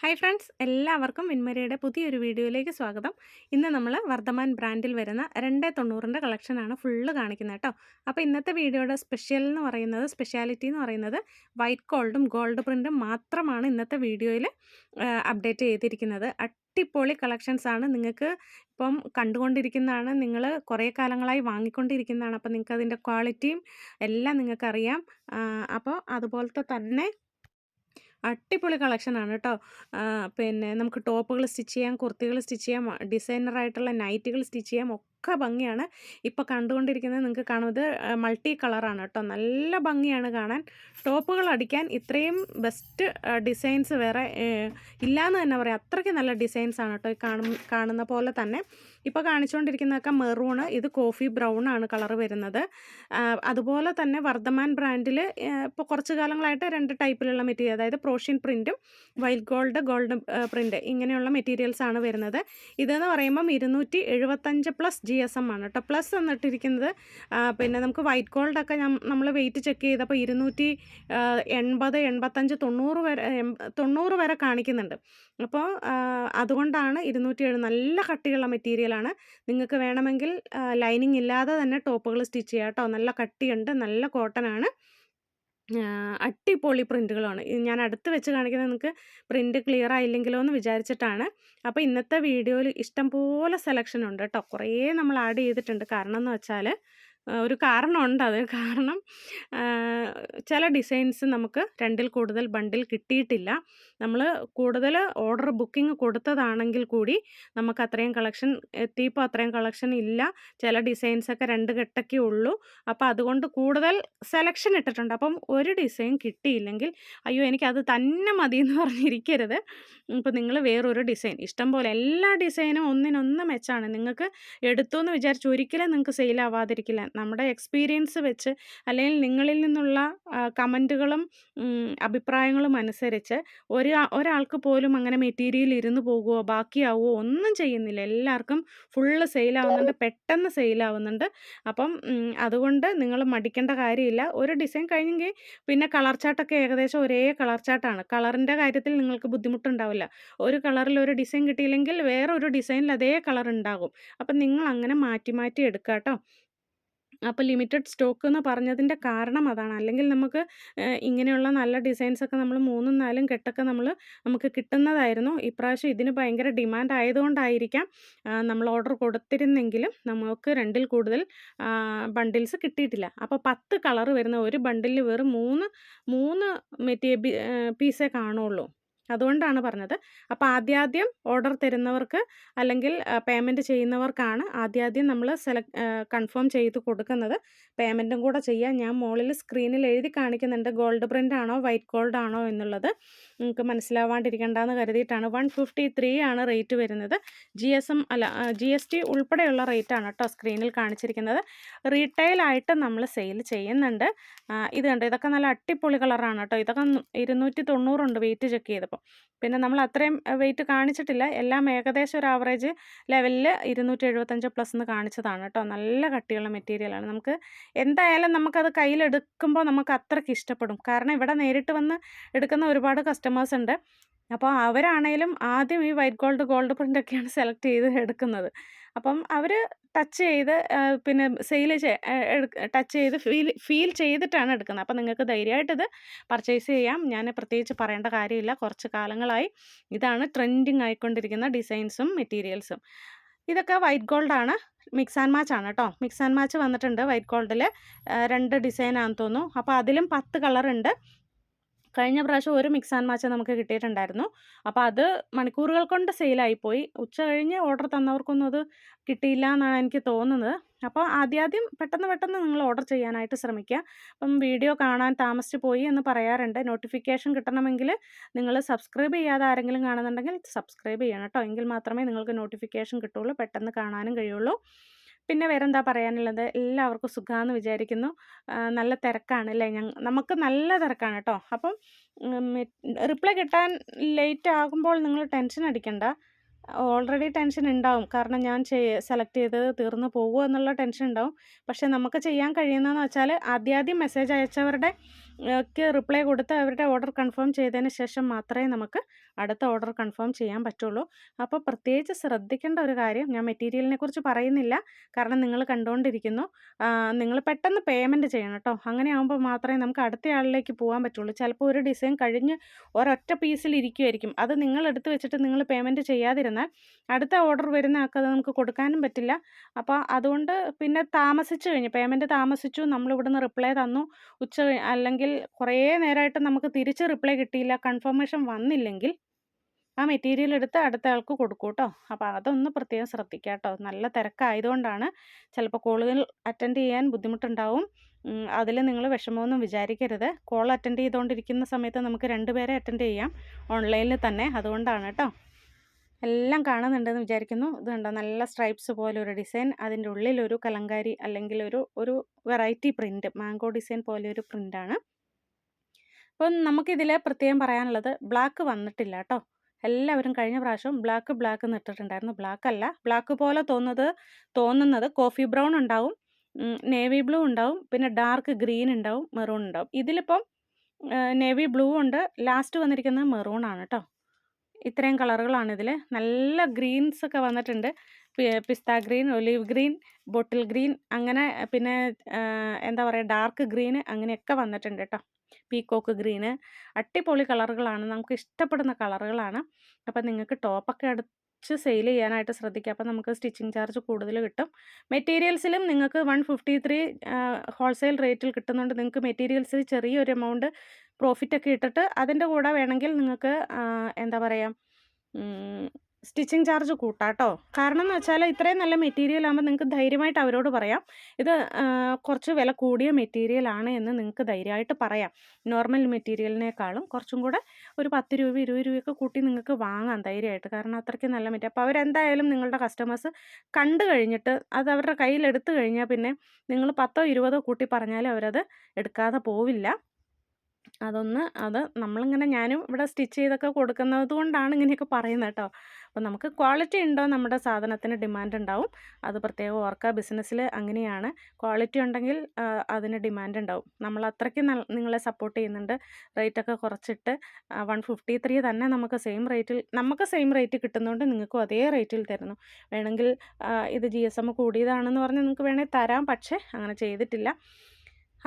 Hi friends എല്ലാവർക്കും മിൻമരയുടെ പുതിയൊരു വീഡിയോയിലേക്ക് സ്വാഗതം. ഇന്ന് നമ്മൾ വർദ്ധമാൻ ബ്രാൻഡിൽ വരുന്ന രണ്ടേ തൊണ്ണൂറിന്റെ കളക്ഷനാണ് ഫുള്ള് കാണിക്കുന്നത് കേട്ടോ. അപ്പോൾ ഇന്നത്തെ വീഡിയോയുടെ സ്പെഷ്യൽ എന്ന് പറയുന്നത് സ്പെഷ്യാലിറ്റി എന്ന് പറയുന്നത് വൈറ്റ് ഗോൾഡും ഗോൾഡ് പ്രിന്റും മാത്രമാണ് ഇന്നത്തെ വീഡിയോയിൽ അപ്ഡേറ്റ് ചെയ്തിരിക്കുന്നത്. അടിപൊളി കളക്ഷൻസ് ആണ്. നിങ്ങൾക്ക് ഇപ്പം കണ്ടുകൊണ്ടിരിക്കുന്നതാണ് നിങ്ങൾ കുറേ കാലങ്ങളായി വാങ്ങിക്കൊണ്ടിരിക്കുന്നതാണ്. അപ്പോൾ നിങ്ങൾക്ക് അതിന്റെ ക്വാളിറ്റിയും എല്ലാം നിങ്ങൾക്കറിയാം. അപ്പോൾ അതുപോലത്തെ തന്നെ അടിപൊളി കളക്ഷനാണ് കേട്ടോ. പിന്നെ നമുക്ക് ടോപ്പുകൾ സ്റ്റിച്ച് ചെയ്യാം കുർത്തികൾ സ്റ്റിച്ച് ചെയ്യാം ഡിസൈനറായിട്ടുള്ള നൈറ്റുകൾ സ്റ്റിച്ച് ചെയ്യാം ഒക്കെ ഭംഗിയാണ്. ഇപ്പോൾ കണ്ടുകൊണ്ടിരിക്കുന്നത് നിങ്ങൾക്ക് കാണുന്നത് മൾട്ടി കളറാണ് കേട്ടോ. നല്ല ഭംഗിയാണ് കാണാൻ. ടോപ്പുകൾ അടിക്കാൻ ഇത്രയും ബെസ്റ്റ് ഡിസൈൻസ് വേറെ ഇല്ലയെന്ന് തന്നെ പറയാം. അത്രയ്ക്ക് നല്ല ഡിസൈൻസ് ആണ് കേട്ടോ കാണും കാണുന്ന പോലെ തന്നെ. ഇപ്പോൾ കാണിച്ചുകൊണ്ടിരിക്കുന്നതൊക്കെ മെറൂണ് ഇത് കോഫി ബ്രൗൺ ആണ് കളർ വരുന്നത്. അതുപോലെ തന്നെ വർദ്ധമാൻ ബ്രാൻഡിൽ ഇപ്പോൾ കുറച്ച് കാലങ്ങളായിട്ട് രണ്ട് ടൈപ്പിലുള്ള മെറ്റീരിയൽ അതായത് പ്രോഷ്യൻ പ്രിന്റും വൈറ്റ് ഗോൾഡ് ഗോൾഡ് പ്രിന്റ് ഇങ്ങനെയുള്ള മെറ്റീരിയൽസ് ആണ് വരുന്നത്. ഇതെന്ന് പറയുമ്പം ഇരുന്നൂറ്റി എഴുപത്തഞ്ച് പ്ലസ് ജി എസ് എം ആണ് കേട്ടോ പ്ലസ് എന്നിട്ടിരിക്കുന്നത് പിന്നെ നമുക്ക് വൈറ്റ് ഗോൾഡൊക്കെ നമ്മൾ വെയിറ്റ് ചെക്ക് ചെയ്തപ്പോൾ ഇരുന്നൂറ്റി എൺപത് എൺപത്തഞ്ച് തൊണ്ണൂറ് വരെ തൊണ്ണൂറ് വരെ കാണിക്കുന്നുണ്ട്. അപ്പോൾ അതുകൊണ്ടാണ് ഇരുന്നൂറ്റി ഏഴ് നല്ല കട്ടിയുള്ള മെറ്റീരിയലാണ് നിങ്ങൾക്ക് വേണമെങ്കിൽ ലൈനിങ് ഇല്ലാതെ തന്നെ ടോപ്പുകൾ സ്റ്റിച്ച് ചെയ്യാം കേട്ടോ നല്ല കട്ടിയുണ്ട് നല്ല കോട്ടൺ ആണ്. അടിപൊളി പ്രിന്റുകളാണ് ഞാൻ അടുത്ത് വെച്ച് കാണിക്കുന്നത് നിങ്ങൾക്ക് പ്രിന്റ് ക്ലിയർ ആയില്ലെങ്കിലോ എന്ന് വിചാരിച്ചിട്ടാണ്. അപ്പോൾ ഇന്നത്തെ വീഡിയോയിൽ ഇഷ്ടം പോലെ സെലക്ഷൻ ഉണ്ട് കേട്ടോ. കുറേ നമ്മൾ ആഡ് ചെയ്തിട്ടുണ്ട്. കാരണം എന്ന് വെച്ചാൽ ഒരു കാരണമുണ്ട് അത് കാരണം ചില ഡിസൈൻസ് നമുക്ക് രണ്ടിൽ കൂടുതൽ ബണ്ടിൽ കിട്ടിയിട്ടില്ല. നമ്മൾ കൂടുതൽ ഓർഡർ ബുക്കിംഗ് കൊടുത്തതാണെങ്കിൽ കൂടി നമുക്ക് അത്രയും കളക്ഷൻ എത്തിയപ്പോൾ അത്രയും കളക്ഷൻ ഇല്ല. ചില ഡിസൈൻസൊക്കെ രണ്ട് കെട്ടൊക്കെ ഉള്ളൂ. അപ്പോൾ അതുകൊണ്ട് കൂടുതൽ സെലക്ഷൻ ഇട്ടിട്ടുണ്ട്. അപ്പം ഒരു ഡിസൈൻ കിട്ടിയില്ലെങ്കിൽ അയ്യോ എനിക്ക് അത് തന്നെ മതി എന്ന് പറഞ്ഞിരിക്കരുത്. ഇപ്പോൾ നിങ്ങൾ വേറൊരു ഡിസൈൻ. ഇഷ്ടം പോലെ എല്ലാ ഡിസൈനും ഒന്നിനൊന്ന് മെച്ചാണ്. നിങ്ങൾക്ക് എടുത്തു എന്ന് വിചാരിച്ചു ഒരിക്കലും നിങ്ങൾക്ക് സെയിൽ ആവാതിരിക്കില്ല നമ്മുടെ എക്സ്പീരിയൻസ് വെച്ച് അല്ലെങ്കിൽ നിങ്ങളിൽ നിന്നുള്ള കമന്റുകളും അഭിപ്രായങ്ങളും അനുസരിച്ച് ഒരു ഒരാൾക്ക് പോലും അങ്ങനെ മെറ്റീരിയൽ ഇരുന്ന് പോകുമോ ബാക്കിയാവുമോ ഒന്നും ചെയ്യുന്നില്ല. എല്ലാവർക്കും ഫുള്ള് സെയിലാവുന്നുണ്ട് പെട്ടെന്ന് സെയിലാവുന്നുണ്ട്. അപ്പം അതുകൊണ്ട് നിങ്ങൾ മടിക്കേണ്ട കാര്യമില്ല. ഒരു ഡിസൈൻ കഴിഞ്ഞെങ്കിൽ പിന്നെ കളർ ചാർട്ടൊക്കെ ഏകദേശം ഒരേ കളർ ചാർട്ടാണ്. കളറിന്റെ കാര്യത്തിൽ നിങ്ങൾക്ക് ബുദ്ധിമുട്ടുണ്ടാവില്ല. ഒരു കളറിൽ ഒരു ഡിസൈൻ കിട്ടിയില്ലെങ്കിൽ വേറൊരു ഡിസൈനിൽ അതേ കളർ ഉണ്ടാകും. അപ്പം നിങ്ങൾ അങ്ങനെ മാറ്റി മാറ്റി എടുക്കുക കേട്ടോ അപ്പോൾ ലിമിറ്റഡ് സ്റ്റോക്ക് എന്ന് പറഞ്ഞതിന്റെ കാരണം അതാണ്. അല്ലെങ്കിൽ നമുക്ക് ഇങ്ങനെയുള്ള നല്ല ഡിസൈൻസൊക്കെ നമ്മൾ മൂന്നും നാലും കെട്ടൊക്കെ നമ്മൾ നമുക്ക് കിട്ടുന്നതായിരുന്നു. ഇപ്രാവശ്യം ഇതിന് ഭയങ്കര ഡിമാൻഡ് ആയതുകൊണ്ടായിരിക്കാം നമ്മൾ ഓർഡർ കൊടുത്തിരുന്നെങ്കിലും നമുക്ക് രണ്ടിൽ കൂടുതൽ ബണ്ടിൽസ് കിട്ടിയിട്ടില്ല. അപ്പോൾ പത്ത് കളർ വരുന്ന ഒരു ബണ്ടിലിൽ വെറും മൂന്ന് മൂന്ന് മെറ്റീരിയൽ പീസേ കാണുള്ളൂ. അതുകൊണ്ടാണ് പറഞ്ഞത്. അപ്പോൾ ആദ്യാദ്യം ഓർഡർ തരുന്നവർക്ക് അല്ലെങ്കിൽ പേയ്മെന്റ് ചെയ്യുന്നവർക്കാണ് ആദ്യാദ്യം നമ്മൾ സെലക്ട് കൺഫേം ചെയ്ത് കൊടുക്കുന്നത്. പേയ്മെന്റും കൂടെ ചെയ്യാൻ ഞാൻ മുകളിൽ സ്ക്രീനിൽ എഴുതി കാണിക്കുന്നുണ്ട്. ഗോൾഡ് പ്രിന്റ് ആണോ വൈറ്റ് ഗോൾഡ് ആണോ എന്നുള്ളത്. നിങ്ങൾക്ക് മനസ്സിലാവാണ്ടിരിക്കേണ്ടെന്ന് കരുതിയിട്ടാണ്. വൺ ഫിഫ്റ്റി ത്രീ ആണ് റേറ്റ് വരുന്നത്. ജി എസ് എം അല്ല ജി എസ് ടി ഉൾപ്പെടെയുള്ള റേറ്റാണ് കേട്ടോ സ്ക്രീനിൽ കാണിച്ചിരിക്കുന്നത്. റീറ്റെയിൽ ആയിട്ട് നമ്മൾ സെയിൽ ചെയ്യുന്നുണ്ട്. ഇത് കണ്ടോ? ഇതൊക്കെ നല്ല അട്ടിപ്പൊളി കളറാണ് കേട്ടോ. ഇതൊക്കെ ഇരുന്നൂറ്റി തൊണ്ണൂറുണ്ട് വെയിറ്റ് ചെക്ക് ചെയ്തപ്പോൾ. ചിലപ്പോൾ പിന്നെ നമ്മൾ അത്രയും വെയിറ്റ് കാണിച്ചിട്ടില്ല. എല്ലാം ഏകദേശം ഒരു ആവറേജ് ലെവലിൽ ഇരുന്നൂറ്റി എഴുപത്തഞ്ച് പ്ലസ് എന്ന് കാണിച്ചതാണ് കേട്ടോ. നല്ല കട്ടിയുള്ള മെറ്റീരിയലാണ് നമുക്ക് എന്തായാലും നമുക്കത് കയ്യിലെടുക്കുമ്പോൾ നമുക്ക് അത്രയ്ക്ക് ഇഷ്ടപ്പെടും. കാരണം ഇവിടെ നേരിട്ട് വന്ന് എടുക്കുന്ന ഒരുപാട് കസ്റ്റമേഴ്സ് ഉണ്ട്. അപ്പോൾ അവരാണേലും ആദ്യം ഈ വൈറ്റ് ഗോൾഡ് ഗോൾഡ് പ്രിന്റൊക്കെയാണ് സെലക്ട് ചെയ്ത് എടുക്കുന്നത്. അപ്പം അവർ ടച്ച് ചെയ്ത് പിന്നെ സെയിൽ ടച്ച് ചെയ്ത് ഫീൽ ഫീൽ ചെയ്തിട്ടാണ് എടുക്കുന്നത്. അപ്പം നിങ്ങൾക്ക് ധൈര്യമായിട്ടിത് പർച്ചേസ് ചെയ്യാം. ഞാൻ പ്രത്യേകിച്ച് പറയേണ്ട കാര്യമില്ല. കുറച്ച് കാലങ്ങളായി ഇതാണ് ട്രെൻഡിങ് ആയിക്കൊണ്ടിരിക്കുന്ന ഡിസൈൻസും മെറ്റീരിയൽസും. ഇതൊക്കെ വൈറ്റ് ഗോൾഡാണ്. മിക്സ് ആൻഡ് മാച്ച് ആണ് കേട്ടോ. മിക്സ് ആൻഡ് മാച്ച് വന്നിട്ടുണ്ട് വൈറ്റ് ഗോൾഡിൽ രണ്ട് ഡിസൈനാണെന്ന് തോന്നുന്നു. അപ്പോൾ അതിലും പത്ത് കളറുണ്ട്. കഴിഞ്ഞ പ്രാവശ്യം ഒരു മിക്സ് ആൻഡ് മാച്ച് നമുക്ക് കിട്ടിയിട്ടുണ്ടായിരുന്നു. അപ്പോൾ അത് മണിക്കൂറുകൾ കൊണ്ട് സെയിലായിപ്പോയി ഉച്ച കഴിഞ്ഞ് ഓർഡർ തന്നവർക്കൊന്നും അത് കിട്ടിയില്ല എന്നാണ് എനിക്ക് തോന്നുന്നത്. അപ്പോൾ ആദ്യാദ്യം പെട്ടെന്ന് പെട്ടെന്ന് നിങ്ങൾ ഓർഡർ ചെയ്യാനായിട്ട് ശ്രമിക്കുക. അപ്പം വീഡിയോ കാണാൻ താമസിച്ച് പോയി എന്ന് പറയാറുണ്ട്. നോട്ടിഫിക്കേഷൻ കിട്ടണമെങ്കിൽ നിങ്ങൾ സബ്സ്ക്രൈബ് ചെയ്യാതെ ആരെങ്കിലും കാണുന്നുണ്ടെങ്കിൽ സബ്സ്ക്രൈബ് ചെയ്യണം കേട്ടോ. എങ്കിൽ മാത്രമേ നിങ്ങൾക്ക് നോട്ടിഫിക്കേഷൻ കിട്ടുള്ളൂ പെട്ടെന്ന് കാണാനും കഴിയുള്ളൂ. പിന്നെ വേറെന്താ പറയാനുള്ളത്? എല്ലാവർക്കും സുഖമാണെന്ന് വിചാരിക്കുന്നു. നല്ല തിരക്കാണ് അല്ലേ? ഞങ്ങൾ നമുക്ക് നല്ല തിരക്കാണ് കേട്ടോ അപ്പം റിപ്ലൈ കിട്ടാൻ ലേറ്റ് ആകുമ്പോൾ നിങ്ങൾ ടെൻഷൻ അടിക്കണ്ട. ഓൾറെഡി ടെൻഷൻ ഉണ്ടാവും കാരണം ഞാൻ സെലക്ട് ചെയ്തത് തീർന്നു പോകുമോ എന്നുള്ള ടെൻഷൻ ഉണ്ടാവും പക്ഷേ നമുക്ക് ചെയ്യാൻ കഴിയുന്നതെന്ന് വെച്ചാൽ ആദ്യാദ്യം മെസ്സേജ് അയച്ചവരുടെ ഒക്കെ റിപ്ലൈ കൊടുത്ത് അവരുടെ ഓർഡർ കൺഫേം ചെയ്തതിന് ശേഷം മാത്രമേ നമുക്ക് അടുത്ത ഓർഡർ കൺഫേം ചെയ്യാൻ പറ്റുള്ളൂ. അപ്പോൾ പ്രത്യേകിച്ച് ശ്രദ്ധിക്കേണ്ട ഒരു കാര്യം ഞാൻ മെറ്റീരിയലിനെ കുറിച്ച് പറയുന്നില്ല. കാരണം നിങ്ങൾ കണ്ടുകൊണ്ടിരിക്കുന്നു. നിങ്ങൾ പെട്ടെന്ന് പേയ്മെന്റ് ചെയ്യണം കേട്ടോ. അങ്ങനെ ആകുമ്പോൾ മാത്രമേ നമുക്ക് അടുത്ത ആളിലേക്ക് പോകാൻ പറ്റുള്ളൂ. ചിലപ്പോൾ ഒരു ഡിസൈൻ കഴിഞ്ഞ് ഒരൊറ്റ പീസിൽ ഇരിക്കുമായിരിക്കും അത് നിങ്ങൾ എടുത്ത് വെച്ചിട്ട് നിങ്ങൾ പേയ്മെന്റ് ചെയ്യാതിരുന്നാൽ അടുത്ത ഓർഡർ വരുന്ന ആൾക്ക് അത് നമുക്ക് കൊടുക്കാനും പറ്റില്ല. അപ്പോൾ അതുകൊണ്ട് പിന്നെ താമസിച്ചു കഴിഞ്ഞു. പേയ്മെന്റ് താമസിച്ചു. നമ്മളിവിടുന്ന് റിപ്ലൈ തന്നു. ഉച്ച അല്ലെങ്കിൽ കുറേ നേരമായിട്ട് നമുക്ക് തിരിച്ച് റിപ്ലൈ കിട്ടിയില്ല കൺഫർമേഷൻ വന്നില്ലെങ്കിൽ ആ മെറ്റീരിയൽ എടുത്ത് അടുത്ത ആൾക്ക് കൊടുക്കൂ കേട്ടോ അപ്പോൾ അതൊന്ന് പ്രത്യേകം ശ്രദ്ധിക്കുക കേട്ടോ നല്ല തിരക്കായതുകൊണ്ടാണ് ചിലപ്പോൾ കോളുകൾ അറ്റൻഡ് ചെയ്യാൻ ബുദ്ധിമുട്ടുണ്ടാവും. അതിൽ നിങ്ങൾ വിഷമമൊന്നും വിചാരിക്കരുത്. കോൾ അറ്റൻഡ് ചെയ്തുകൊണ്ടിരിക്കുന്ന സമയത്ത് നമുക്ക് രണ്ടുപേരെ അറ്റൻഡ് ചെയ്യാം. ഓൺലൈനിൽ തന്നെ. അതുകൊണ്ടാണ് കേട്ടോ എല്ലാം കാണുന്നുണ്ടെന്ന് വിചാരിക്കുന്നു. ഇത് കണ്ടോ? നല്ല സ്ട്രൈപ്സ് പോലെ ഒരു ഡിസൈൻ അതിന്റെ ഉള്ളിലൊരു കലങ്കാരി അല്ലെങ്കിൽ ഒരു ഒരു വെറൈറ്റി പ്രിന്റ് മാംഗോ ഡിസൈൻ പോലെ ഒരു പ്രിന്റാണ് അപ്പം നമുക്കിതിൽ പ്രത്യേകം പറയാനുള്ളത് ബ്ലാക്ക് വന്നിട്ടില്ല കേട്ടോ എല്ലാവരും കഴിഞ്ഞ പ്രാവശ്യം ബ്ലാക്ക് ബ്ലാക്ക് നിട്ടിട്ടുണ്ടായിരുന്നു ബ്ലാക്ക് അല്ല ബ്ലാക്ക് പോലെ തോന്നുന്നത് തോന്നുന്നത് കോഫി ബ്രൗൺ ഉണ്ടാവും നേവി ബ്ലൂ ഉണ്ടാവും പിന്നെ ഡാർക്ക് ഗ്രീൻ ഉണ്ടാവും മെറൂൺ ഉണ്ടാവും. ഇതിലിപ്പം നേവി ബ്ലൂ ഉണ്ട് ലാസ്റ്റ് വന്നിരിക്കുന്നത് മെറൂൺ ആണ് കേട്ടോ ഇത്രയും കളറുകളാണ് ഇതിൽ നല്ല ഗ്രീൻസ് ഒക്കെ വന്നിട്ടുണ്ട്. Pista green olive green bottle green അങ്ങനെ പിന്നെ എന്താ പറയുക ഡാർക്ക് ഗ്രീൻ അങ്ങനെയൊക്കെ വന്നിട്ടുണ്ട് കേട്ടോ പീക്കോക്ക് ഗ്രീന്. അടിപൊളി കളറുകളാണ്. നമുക്ക് ഇഷ്ടപ്പെടുന്ന കളറുകളാണ്. അപ്പം നിങ്ങൾക്ക് ടോപ്പൊക്കെ അടിച്ച് സെയിൽ ചെയ്യാനായിട്ട് ശ്രദ്ധിക്കുക. അപ്പം നമുക്ക് സ്റ്റിച്ചിങ് ചാർജ് കൂടുതൽ കിട്ടും. മെറ്റീരിയൽസിലും നിങ്ങൾക്ക് വൺ ഫിഫ്റ്റി ത്രീ ഹോൾസെയിൽ റേറ്റിൽ കിട്ടുന്നുണ്ട്. നിങ്ങൾക്ക് മെറ്റീരിയൽസിൽ ചെറിയൊരു എമൗണ്ട് പ്രോഫിറ്റൊക്കെ ഇട്ടിട്ട് അതിന്റെ കൂടെ വേണമെങ്കിൽ നിങ്ങൾക്ക് എന്താ പറയുക സ്റ്റിച്ചിങ് ചാർജ് കൂട്ടാട്ടോ. കാരണം എന്ന് വെച്ചാൽ ഇത്രയും നല്ല മെറ്റീരിയൽ ആകുമ്പോൾ നിങ്ങൾക്ക് ധൈര്യമായിട്ട് അവരോട് പറയാം. ഇത് കുറച്ച് വില കൂടിയ മെറ്റീരിയൽ ആണ് എന്ന് നിങ്ങൾക്ക് ധൈര്യമായിട്ട് പറയാം. നോർമൽ മെറ്റീരിയലിനേക്കാളും കുറച്ചും കൂടെ ഒരു പത്ത് രൂപ ഇരുപത് രൂപയൊക്കെ കൂട്ടി നിങ്ങൾക്ക് വാങ്ങാം ധൈര്യമായിട്ട്. കാരണം അത്രയ്ക്ക് നല്ല മെറ്റീരിയൽ. അപ്പോൾ അവരെന്തായാലും നിങ്ങളുടെ കസ്റ്റമേഴ്സ് കണ്ടു കഴിഞ്ഞിട്ട് അത് അവരുടെ കയ്യിലെടുത്തു കഴിഞ്ഞാൽ പിന്നെ നിങ്ങൾ പത്തോ ഇരുപതോ കൂട്ടി പറഞ്ഞാലും അവരത് എടുക്കാതെ പോവില്ല. അതൊന്ന് അത് നമ്മളിങ്ങനെ ഞാനും ഇവിടെ സ്റ്റിച്ച് ചെയ്തൊക്കെ കൊടുക്കുന്നത് കൊണ്ടാണ് ഇങ്ങനെയൊക്കെ പറയുന്നത് കേട്ടോ. അപ്പോൾ നമുക്ക് ക്വാളിറ്റി ഉണ്ടോ നമ്മുടെ സാധനത്തിന് ഡിമാൻഡ് ഉണ്ടാവും. അത് പ്രത്യേകം ഓർക്കുക ബിസിനസ്സിൽ അങ്ങനെയാണ്. ക്വാളിറ്റി ഉണ്ടെങ്കിൽ അതിന് ഡിമാൻഡ് ഉണ്ടാവും. നമ്മൾ അത്രയ്ക്ക് നിങ്ങളെ സപ്പോർട്ട് ചെയ്യുന്നുണ്ട്. റേറ്റൊക്കെ കുറച്ചിട്ട് വൺ ഫിഫ്റ്റി ത്രീ തന്നെ നമുക്ക് സെയിം റേറ്റിൽ നമുക്ക് സെയിം റേറ്റ് കിട്ടുന്നതുകൊണ്ട് നിങ്ങൾക്കും അതേ റേറ്റിൽ തരുന്നു. വേണമെങ്കിൽ ഇത് ജി എസ് എം കൂടിയതാണെന്ന് പറഞ്ഞ് നിങ്ങൾക്ക് വേണമെങ്കിൽ തരാം. പക്ഷേ അങ്ങനെ ചെയ്തിട്ടില്ല.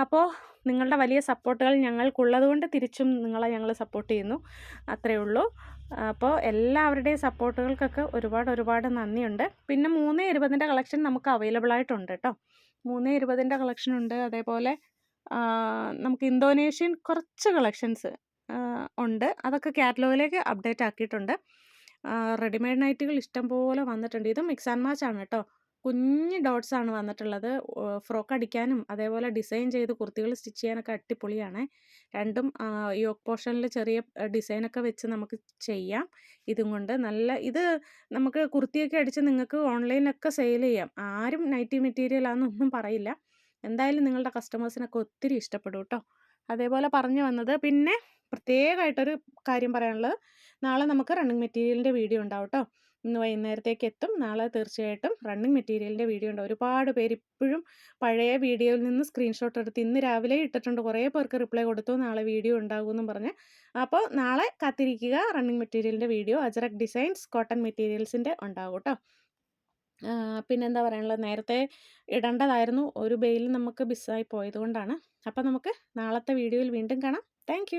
അപ്പോൾ നിങ്ങളുടെ വലിയ സപ്പോർട്ടുകൾ ഞങ്ങൾക്കുള്ളതുകൊണ്ട് തിരിച്ചും നിങ്ങളെ ഞങ്ങൾ സപ്പോർട്ട് ചെയ്യുന്നു. അത്രയേ ഉള്ളൂ. അപ്പോൾ എല്ലാവരുടെയും സപ്പോർട്ടുകൾക്കൊക്കെ ഒരുപാട് ഒരുപാട് നന്ദിയുണ്ട്. പിന്നെ മൂന്ന് ഇരുപതിന്റെ കളക്ഷൻ നമുക്ക് അവൈലബിൾ ആയിട്ടുണ്ട് കേട്ടോ മൂന്ന് ഇരുപതിന്റെ കളക്ഷൻ ഉണ്ട്. അതേപോലെ നമുക്ക് ഇന്തോനേഷ്യൻ കുറച്ച് കളക്ഷൻസ് ഉണ്ട്. അതൊക്കെ കാറ്റലോഗിലേക്ക് അപ്ഡേറ്റ് ആക്കിയിട്ടുണ്ട്. റെഡിമെയ്ഡ് നൈറ്റുകൾ ഇഷ്ടംപോലെ വന്നിട്ടുണ്ട്. ഇത് മിക്സ് ആൻഡ് മാച്ച് ആണ് കേട്ടോ കുഞ്ഞ് ഡോട്ട്സ് ആണ് വന്നിട്ടുള്ളത്. ഫ്രോക്ക് അടിക്കാനും അതേപോലെ ഡിസൈൻ ചെയ്ത് കുർത്തികൾ സ്റ്റിച്ച് ചെയ്യാനൊക്കെ അടിപൊളിയാണ്. രണ്ടും യോക്ക് പോർഷനിൽ ചെറിയ ഡിസൈനൊക്കെ വെച്ച് നമുക്ക് ചെയ്യാം. ഇതും കൊണ്ട് നല്ല ഇത് നമുക്ക് കുർത്തിയൊക്കെ അടിച്ച് നിങ്ങൾക്ക് ഓൺലൈനിലൊക്കെ സെയിൽ ചെയ്യാം. ആരും നൈറ്റി മെറ്റീരിയൽ ആണെന്നൊന്നും പറയില്ല. എന്തായാലും നിങ്ങളുടെ കസ്റ്റമേഴ്സിനൊക്കെ ഒത്തിരി ഇഷ്ടപ്പെടും കേട്ടോ അതേപോലെ പറഞ്ഞു വന്നത്. പിന്നെ പ്രത്യേകമായിട്ടൊരു കാര്യം പറയാനുള്ളത്. നാളെ നമുക്ക് റണ്ണിങ് മെറ്റീരിയലിന്റെ വീഡിയോ ഉണ്ടാവും കേട്ടോ ഇന്ന് വൈകുന്നേരത്തേക്ക് എത്തും. നാളെ തീർച്ചയായിട്ടും റണ്ണിങ് മെറ്റീരിയലിന്റെ വീഡിയോ ഉണ്ട്. ഒരുപാട് പേര് ഇപ്പോഴും പഴയ വീഡിയോയിൽ നിന്ന് സ്ക്രീൻഷോട്ട് എടുത്ത് ഇന്ന് രാവിലെ ഇട്ടിട്ടുണ്ട്. കുറേ പേർക്ക് റിപ്ലൈ കൊടുത്തു. നാളെ വീഡിയോ ഉണ്ടാകുമെന്നും പറഞ്ഞ്. അപ്പോൾ നാളെ കാത്തിരിക്കുക. റണ്ണിങ് മെറ്റീരിയലിന്റെ വീഡിയോ അജറക് ഡിസൈൻസ് കോട്ടൺ മെറ്റീരിയൽസിന്റെ ഉണ്ടാകും കേട്ടോ പിന്നെന്താ പറയാനുള്ളത്? നേരത്തെ ഇടേണ്ടതായിരുന്നു. ഒരു ബെയിൽ നമുക്ക് മിസ്സായി പോയത് കൊണ്ടാണ്. അപ്പോൾ നമുക്ക് നാളത്തെ വീഡിയോയിൽ വീണ്ടും കാണാം. താങ്ക്